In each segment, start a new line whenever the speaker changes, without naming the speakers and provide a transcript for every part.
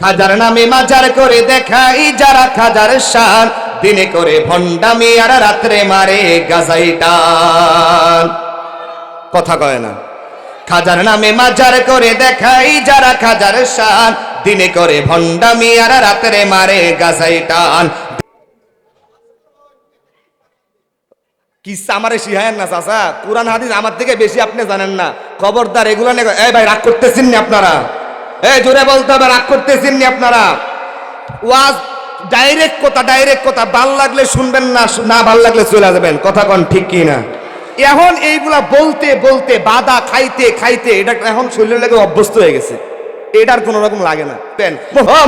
খাজার নামে মাজার করে দেখাই যারা খাজার শান। দিনে করে ভণ্ডামি আর রাত্রে মারে গাজাইটান কথা কয় না। খাজার নামে মাজার করে দেখাই যারা খাজার শান। দিনে করে ভণ্ডামি আর রাত্রে মারে গাজাইটান কিসা আমারে শিহায়েন না, চাচা? কোরআন হাদিস আমার থেকে বেশি আপনি জানেন না। খবরদার এগুলো এই ভাই, রাগ করতেছেন নি আপনারা? এই জোরে বলতে হবে, রাগ করতেছেন নি আপনারা? ওয়াজ ডাইরেক্ট কথা ডাইরেক্ট কথা, ভালো লাগলে শুনবেন না না ভালো লাগলে চলে যাবেন। কথা কন ঠিক কি না? এখন এইগুলা বলতে বলতে বাদা খাইতে খাইতে, এটা এখন শরীরে লাগে অভ্যস্ত হয়ে গেছে। এটার কোনো রকম লাগে না।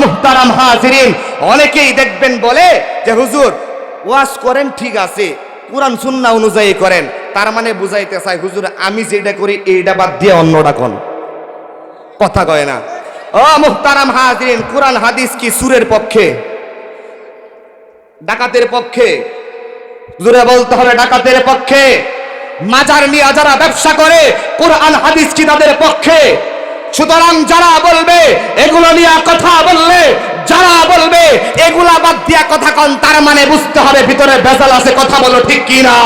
মুহতারাম হাজিরিন, অনেকেই দেখবেন বলে যে, হুজুর, ওয়াজ করেন, ঠিক আছে, কোরআন, সুন্না অনুযায়ী করেন। তার মানে বুঝাইতে চাই, হুজুর, আমি যেটা করি, এইটা বাদ দিয়ে অন্যটা কোন। কথা কয় না। ও মুহতারাম হাজিরিন কোরআন হাদিস কি সুরের পক্ষে? ডাকাতের পক্ষে? জুড়ে বলতে হবে ডাকাতের পক্ষে। মাজার নিয়ে যারা ব্যবসা করে কোরআন হাদিস কি তাদের পক্ষে? সুতরাং যারা বলবে এগুলো নিয়ে কথা বললে যারা বলবে এগুলা বাদ দিয়া কথা কন তার মানে বুঝতে হবে ভিতরে ভেজাল আছে কথা বলো ঠিক কি না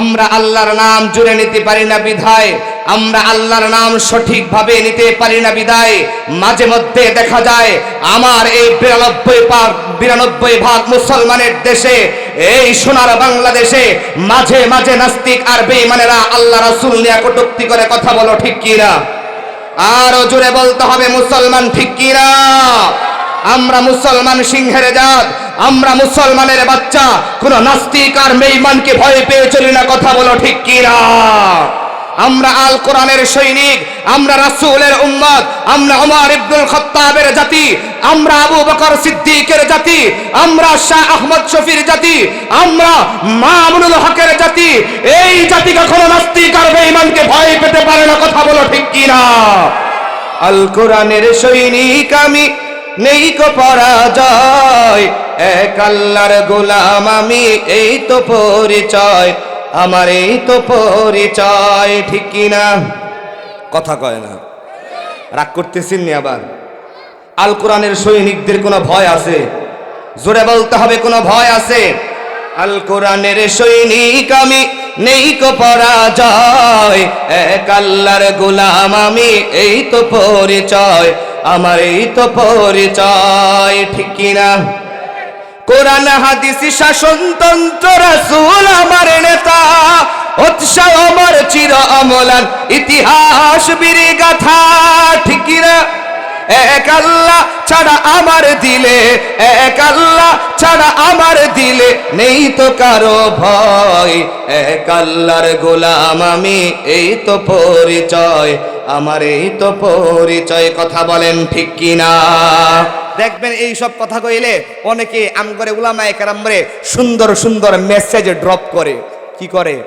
আমরা আল্লাহর নাম জুড়ে নিতে পারি না বিধায়। আমরা আল্লাহর নাম সঠিকভাবে নিতে পারি না বিদায়। মাঝে মধ্যে দেখা যায়, আমার এই বিরানব্বই ভাগ বিরানব্বই ভাগ মুসলমানের দেশে, এই সোনার বাংলাদেশে মাঝে মাঝে নাস্তিক আর বেঈমানেরা আল্লাহ রাসূল নিয়ে কটুক্তি করে কথা বলো, ঠিক কি না? আরও জোরে বলতে হবে, মুসলমান ঠিক কি না? আমরা মুসলমান সিংহের জাত, আমরা মুসলমানের বাচ্চা, কোন নাস্তিক আর মেইমানকে ভয় পেয়ে চলি না, কথা বলো, ঠিক কি না? আমরা আল কোরআনের সৈনিক, আমরা রাসূলের উম্মত, আমরা ওমর ইবনুল খাত্তাবের জাতি, আমরা আবু বকর সিদ্দিকের জাতি, আমরা শাহ আহমদ শফির জাতি, আমরা মামুনুল হকের জাতি। এই জাতি কখনো নাস্তিক আর বেঈমানকে ভয় পেতে পারে না, কথা বলো ঠিক কি না আল কোরআনের সৈনিক আমি, নেই কো পরাজয়। এক আল্লাহর গোলাম আমি, এই তো পরিচয়। আমার এই তো পরিচয়, ঠিক কি না? কথা কয় না। রাগ করতেছেন নি আবার? আল কোরআনের সৈনিকদের কোনো ভয় আছে? জোরে বলতে হবে, কোনো ভয় আছে? আল কোরআনের সৈনিক আমি, নেই কো পরাজয়। এক আল্লাহর গোলাম আমি, এই তো পরিচয়। আমার এই তো পরিচয়, ঠিক কি না? কোরআন, হাদিস শাসনতন্ত্র রাসূল আমার নেতা, উৎসাহ আমার চির অমলান ইতিহাস বীর গাথা ঠিক কি না? এক আল্লাহ ছাড়া আমার দিলে, এক আল্লাহ ছাড়া আমার দিলে নেই তো কারও ভয়। এক আল্লাহর গোলাম আমি, এই তো পরিচয়। আমার এই তো পরিচয় কথা বলেন ঠিক কি না দেখবেন এই সব কথা কইলে অনেকে আম করে উলামায়ে কেরামরে সুন্দর সুন্দর মেসেজ ড্রপ করে। কি করে?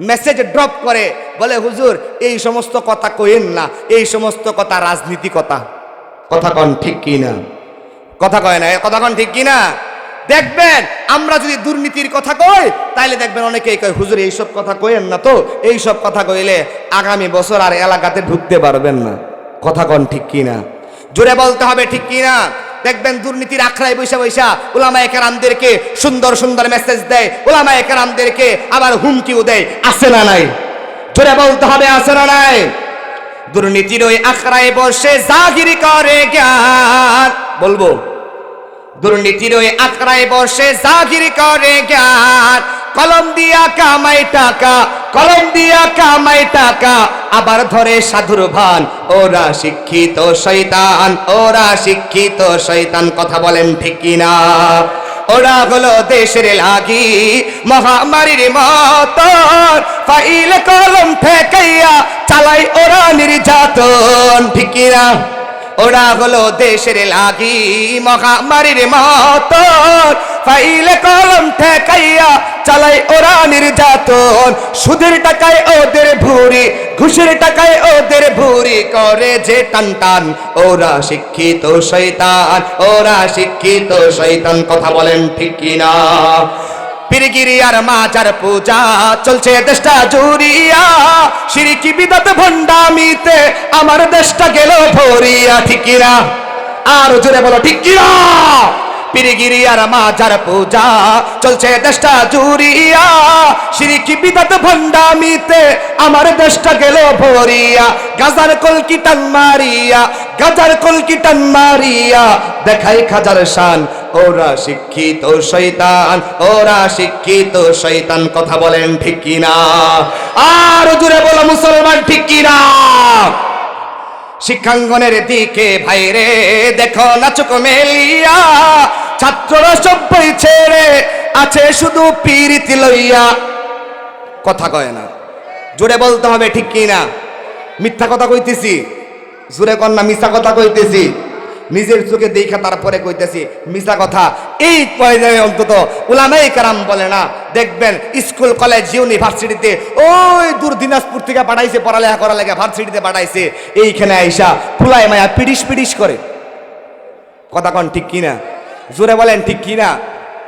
মেসেজ ড্রপ করে বলে হুজুর এই সমস্ত কথা কইেন না এই সমস্ত কথা রাজনীতি কথা। কথা কন ঠিক কি না কথা কয় না কথা কন ঠিক কি না দেখবেন আমরা যদি দুর্নীতির কথা কই তাইলে দেখবেন অনেকেই কয়, হুজুর, এইসব কথা কইেন না তো? এইসব কথা কইলে আগামী বছর আর এলাকাতে ঢুকতে পারবেন না। কথা কন ঠিক কি না জোরে বলতে হবে ঠিক কি না দেখবেন দুর্নীতির আখড়ায় বৈশা বৈশা ওলামা একরামদেরকে সুন্দর সুন্দর মেসেজ দেয় ওলামা একরামদেরকে আবার হুমকিও দেয়। আছে না নাই? জোরে বলতে হবে, আছে না নাই? দুর্নীতির ওই আখড়ায় বসে জাহির করে জ্ঞান। বলব, দুর্নীতির ওই আখড়ায় বসে জাহির করে জ্ঞান। কলম দিয়া কামাই টাকা, কলম দিয়া কামাই টাকা, আবার ধরে সাধুর ভান। ওরা শিক্ষিত শয়তান, ওরা শিক্ষিত শয়তান, কথা বলেন ঠিক কিনা? ওরা হলো দেশের লাগি, মহামারীর মতন। ফাইল কলম ঠেকাইয়া চালাই ওরা নির্যাতন, ঠিক কিনা? ওরা হলো দেশের লাগি মহামারীর মতন ফাইলে কলম ঠেকাইয়া চালাই ওরা নির্যাতন। সুদের টাকায় ওদের ভুরি ঘুষের টাকায় ওদের ভুরি করে যে টান টান। ওরা শিক্ষিত শয়তান, ওরা শিক্ষিত শয়তান। কথা বলেন ঠিক কিনা? পীরগিরি আর মাজার পূজা, চলছে দেশটা জুড়িয়া। সিরিকি বিদত ভণ্ডামিতে আমার দেশটা গেল ভরিয়া ঠিকিরা আর জোরে বলো, ঠিক কিনা? পিরিগিরিয়ার মাজার পূজা, চলছে দেশটা জুরিয়া সিরিকি বিদাত ভণ্ডামিতে আমার দেশটা গেল ভরিয়া। গাজার কলকি টান মারিয়া, গাজার কলকি টান মারিয়া। দেখাই খাজার শান ওরা শিক্ষিত শৈতান ওরা শিক্ষিত শৈতান কথা বলেন ঠিক কিনা? আর জুড়ে বলো, মুসলমান ঠিক কিনা? শিক্ষাঙ্গনের দিকে ভাইরে, দেখো নাচক মেলিয়া, ছাত্ররা সব্বই ছেড়ে আছে শুধু পিরিতি লইয়া। কথা কয় না। জোরে বলতে হবে ঠিক কি না মিথ্যা কথা কইতেছি। জোরে না মিথ্যা কথা কইতেছি। নিজের চোখে দেখা, তারপরে কইতেছি মিথ্যা কথা। এই পর্যায়ে অন্তত উলামাই কারাম বলে না, দেখবেন স্কুল, কলেজ, ইউনিভার্সিটিতে ওই দূর দিনাজপুর থেকে পাঠাইছে, পড়ালেখা করা লেগে ভার্সিটিতে পাঠাইছে। এইখানে আইসা ফুলায় মায়া পিডিস পিডিস করে। কথা কন ঠিক কিনা? জোরে বলেন ঠিক কিনা?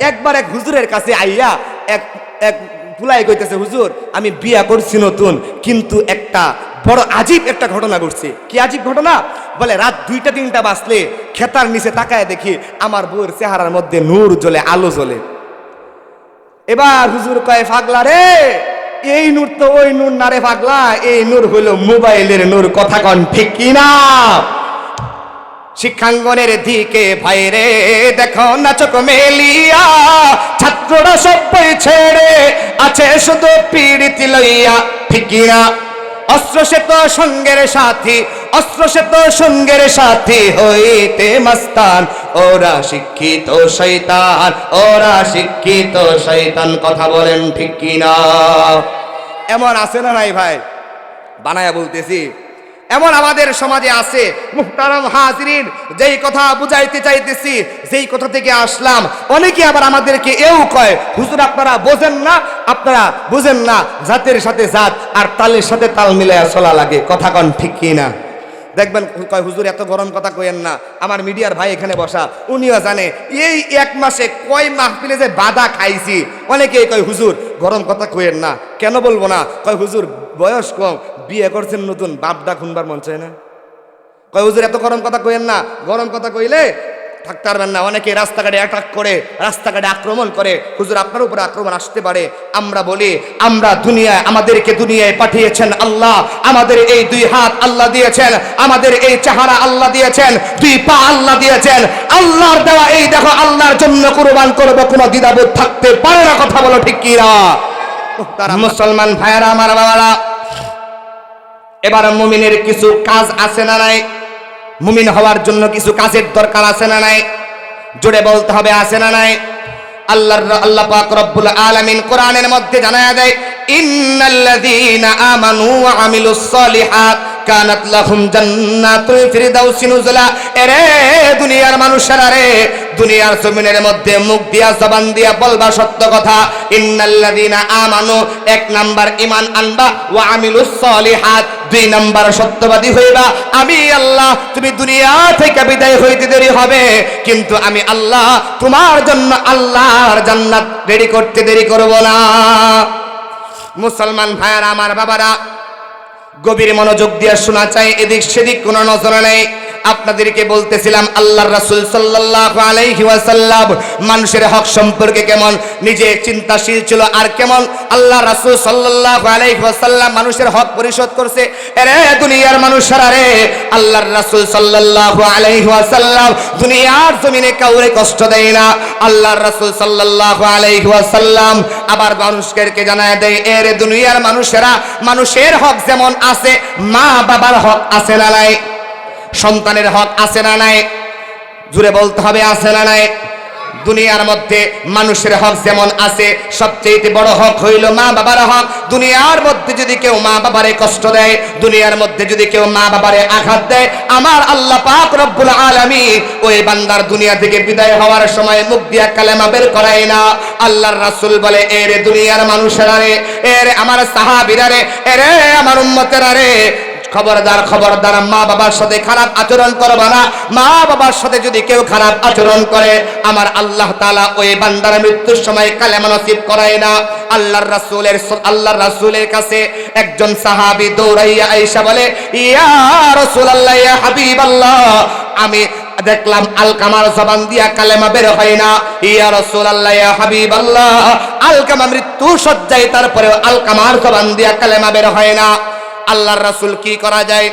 একবার এক হুজুরের কাছে আইয়া এক এক ফুলাই কইতেছে, হুজুর, আমি বিয়া করছি নতুন, কিন্তু একটা বড় আজীব একটা ঘটনা ঘটছে। কি আজীব ঘটনা? বলে, রাত দুইটা, তিনটা বাজলে খেতার নিচে তাকায় দেখি আমার বউয়ের চেহারার মধ্যে নূর জ্বলে, আলো জ্বলে। এবার হুজুর কয়, ফাগলা রে, এই নূর তো ওই নূর না রে ফাগলা, এই নূর হইল মোবাইলের নূর, কথা কন ঠিক কিনা শিক্ষাঙ্গনের দিকে ভাইরে দেখো নাচক মেলিয়া, ছাত্ররা সবাই ছেড়ে আছে শুধু পীড়িতি লইয়া, ঠিক কিনা অস্ত্র সে তো সঙ্গের সাথী অস্ত্র সে তো সঙ্গের সাথী হইতে মাস্তান। ওরা শিক্ষিত শৈতান ওরা শিক্ষিত শৈতান কথা বলেন ঠিক কিনা? এমন আছে না নাই ভাই? বানায়া বলতেছি এমন আমাদের সমাজে আছে, মুহতারাম হাজরিন, যেই কথা বুঝাইতে চাইতেছি, যেই কথা থেকে আসলাম। অনেকে আবার আমাদেরকে এও কয়, হুজুর, আপনারা বোঝেন না? আপনারা বুঝেন না, জাতের সাথে জাত, আর তালের সাথে তাল মিলাইয়া চলা লাগে। কথা কন ঠিক কি না? দেখবেন, কয়, হুজুর, এত গরম কথা কইেন না। আমার মিডিয়ার ভাই এখানে বসা, উনিও জানে। এই এক মাসে কয় মাহফিলে যে বাধা খাইছি? অনেকেই কয়, হুজুর, গরম কথা কইেন না। কেন বলব না? কয়, হুজুর, বয়স কম। বিয়ে করছেন নতুন বাপডা খুনবার মন চায় না। কয় হুজুর এত গরম কথা কইেন না। গরম কথা কইলে থাকতে পারবেন না। অনেকে রাস্তাঘাটে অ্যাটাক করে রাস্তাঘাটে আক্রমণ করে। হুজুর আপনার উপরে আক্রমণ আসতে পারে। আমরা বলি আমরা দুনিয়ায় আমাদেরকে দুনিয়ায় পাঠিয়েছেন আল্লাহ। আমাদের এই দুই হাত আল্লাহ দিয়েছেন আমাদের এই চেহারা আল্লাহ দিয়েছেন দুই পা আল্লাহ দিয়েছেন। আল্লাহর দেওয়া এই দেখো আল্লাহর জন্য কুরবান করব কোনো দ্বিধাবোধ থাকতে পারে না। কথা বলো ঠিক কি না মুসলমান ভাইয়ারা আমার বাবারা এবার মুমিনের কিছু কাজ আছে না নাই? মুমিন হওয়ার জন্য কিছু কাজের দরকার আছে না নাই? জোরে বলতে হবে, আছে না নাই? আল্লাহর আল্লাহ পাক রব্বুল আলামিন কোরআনের মধ্যে জানায়া দেয়, ইন্নাল্লাযীনা আমানু ওয়া আমিলুস সলিহাত কানাত লাহুম জান্নাতুল ফিরদাউসি নুজলা। এরে দুনিয়ার মানুষেরা রে, দুনিয়ার জমিনের মধ্যে মুখ দিয়া, জবান দিয়া বলবা সত্য কথা। আমানু, এক নাম্বার ঈমান আনবা, ওয়া আমিলুস সলিহাত। দুই নাম্বার সত্যবাদী হইবা, আমি আল্লাহ, তুমি দুনিয়া থেকে বিদায় হইতে দেরি হবে, কিন্তু আমি আল্লাহ, তোমার জন্য আল্লাহর জান্নাত রেডি করতে দেরি করব না। মুসলমান ভাইয়ার, আমার বাবারা, গভীর মনোযোগ দিয়ে শোনা চাই, এদিক সেদিক কোনো নজর নেই। আপনাদেরকে বলতেছিলাম, আল্লাহর রাসূল সাল্লাল্লাহু আলাইহি ওয়াসাল্লাম মানুষের হক সম্পর্কে কেমন, নিজে চিন্তাশীল ছিল আর কেমন, আল্লাহ রাসূল সাল্লাল্লাহু আলাইহি ওয়াসাল্লাম মানুষের হক পরিশোধ করছে। এরে দুনিয়ার মানুষেরা রে, আল্লাহর রাসূল সাল্লাল্লাহু আলাইহি ওয়াসাল্লাম দুনিয়ার জমিনে কাউরে কষ্ট দেয় না। আল্লাহর রাসূল সাল্লাল্লাহু আলাইহি ওয়াসাল্লাম আবার মানুষকে জানায় দেয়, এর দুনিয়ার মানুষেরা, মানুষের হক যেমন আছে মা বাবার হক আছে না নাই? সন্তানের হক আছে না নাই? জুড়ে বলতে হবে আছে না নাই? দুনিয়ার মধ্যে মানুষের হক যেমন আছে সবচেয়ে বড় হক হইল মা বাবার হক। দুনিয়ার মধ্যে যদি কেউ মা বাবারে কষ্ট দেয়, দুনিয়ার মধ্যে যদি কেউ মা বাবারে আঘাত দেয়, আমার আল্লাহ পাক রব্বুল আলামিন ওই বান্দার দুনিয়া থেকে বিদায় হওয়ার সময় মুখ দিয়া কালেমা বের করায় না। আল্লাহর রাসূল বলে এরে দুনিয়ার মানুষেরা রে এরে আমার সাহাবীরা রে এরে আমার উম্মতেরা রে খবরদার খবরদার মা বাবার সাথে খারাপ আচরণ করবা না। মা বাবার সাথে যদি কেউ খারাপ আচরণ করে, আমার আল্লাহ তাআলা ওই বান্দার মৃত্যুর সময় কালেমা নসিব করায় না। আল্লাহর রাসূলের আল্লাহর রাসূলের কাছে একজন সাহাবী দৌড়াইয়া আয়েশা বলে, ইয়া রাসূলুল্লাহ, ইয়া হাবিবাল্লাহ, আমি দেখলাম আলকামার জবান দিয়া কালেমা বের হয় না। ইয়া রাসূলুল্লাহ, ইয়া হাবিবাল্লাহ, আলকামা মৃত্যু সজ্জায় তারপরে আলকামার জবান দিয়া কালেমা বের হয় না। আল্লাহর রাসুল কি করা যায়?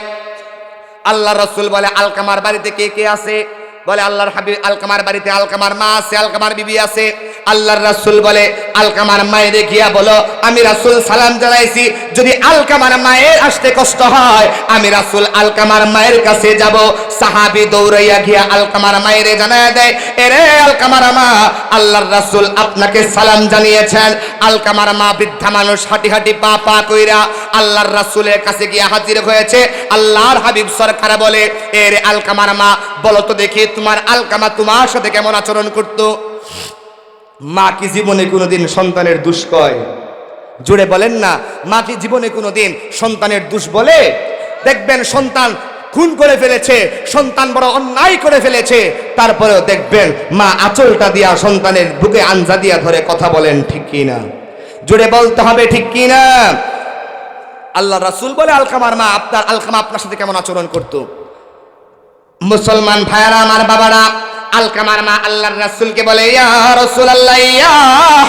আল্লাহ রাসুল বলে, আলকামার বাড়িতে কে কে আছে? বলে, আল্লাহর হাবিব, আলকামার বাড়িতে আলকামার মা আছে, আলকামার বিবি আছে। আল্লাহর রাসুল বলে, আলকামার মায়ের গিয়া বলো, আমি রাসুল সালাম জানাইছি যদি আলকামার মায়ের আসতে কষ্ট হয়, আমি রাসুল আলকামার মায়ের কাছে যাব। সাহাবী দৌড়াইয়া গিয়া আলকামার মায়ের জানায় দেয়, এরে আলকামার মা, আল্লাহর রাসূল আপনাকে সালাম জানিয়েছেন। আলকামার মা বৃদ্ধা মানুষ হাঁটি হাঁটি পা পা কইরা আল্লাহর রাসূলের কাছে গিয়া হাজির হয়েছে। আল্লাহর হাবিব সরকার বলে, এর আলকামার মা, বলো তো দেখি তোমার আলকামা তোমার সাথে কেমন আচরণ করতো? মা কি জীবনে কোনোদিন সন্তানের দুষ কয়? জুড়ে বলেন না, মা কি জীবনে কোনোদিন সন্তানের দুষ বলে? দেখবেন সন্তান খুন করে ফেলেছে, সন্তান বড় অন্যায় করে ফেলেছে, তারপরেও দেখবেন মা আঁচলটা দিয়া সন্তানের বুকে আঞ্জা দিয়া ধরে কথা বলেন, ঠিক কি না জুড়ে বলতে হবে, ঠিক কি না আল্লাহ রাসূল বলে আলকামার মা আপনার আলকামা আপনার সাথে কেমন আচরণ করতো? মুসলমান ভাইয়ারা, আমার বাবারা আলকামার মা আল্লাহর রাসূলকে বলে, ইয়া রাসূলুল্লাহ, ইয়া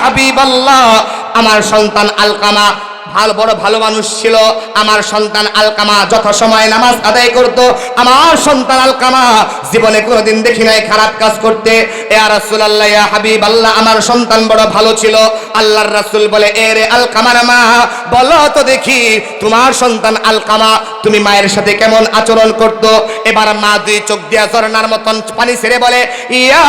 হাবিবাল্লাহ আমার সন্তান আলকামা ভালো বড় ভালো মানুষ ছিল। আমার সন্তান আলকামা যথাসময়ে নামাজ আদায় করত। আমার সন্তান আলকামা জীবনে কোনোদিন দেখি নাই খারাপ কাজ করতে। এ রাসূলুল্লাহ, ইয়া হাবিবাল্লাহ, আমার সন্তান বড় ভালো ছিল। আল্লাহর রাসূল বলে, এ রে আলকামার মা, বলো তো দেখি, তোমার সন্তান আলকামা তুমি মায়ের সাথে কেমন আচরণ করত? এবার মা দুই চোখ দিয়া ঝর্ণার মতন পানি ছেড়ে বলে, ইয়া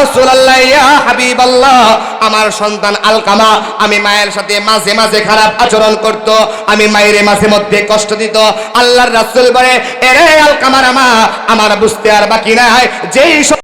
রাসূলুল্লাহ, ইয়া হাবিবাল্লাহ, আমার সন্তান আলকামা, আমি মায়ের সাথে মাঝে মাঝে খারাপ আচরণ করত, আমি মায়ের মাঝে মধ্যে কষ্ট দিত। আল্লাহর রাসুল বলে, এরে আল কামার মা আমার বুঝতে আর বাকি নাই। যেই